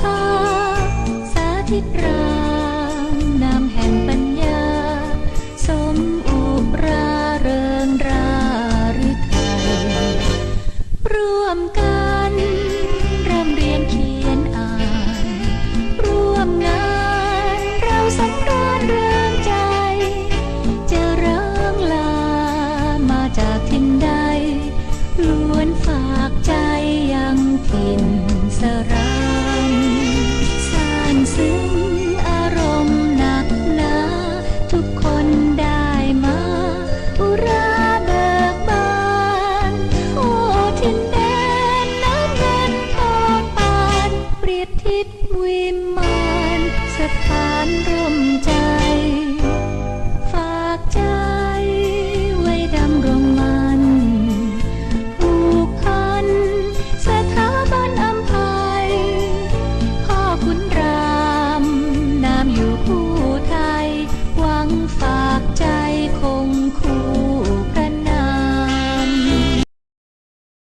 ภา สาธิตรางนาแห่งปัญญา สมอุราเริงราฤทยรวมกันร่ำเรียนเขียนอ่านรวมงานเราสำราเริงใจ จะเริงลามาจากทินใดล้วนฝากใจยังถิ่นสร มานสถานร่ม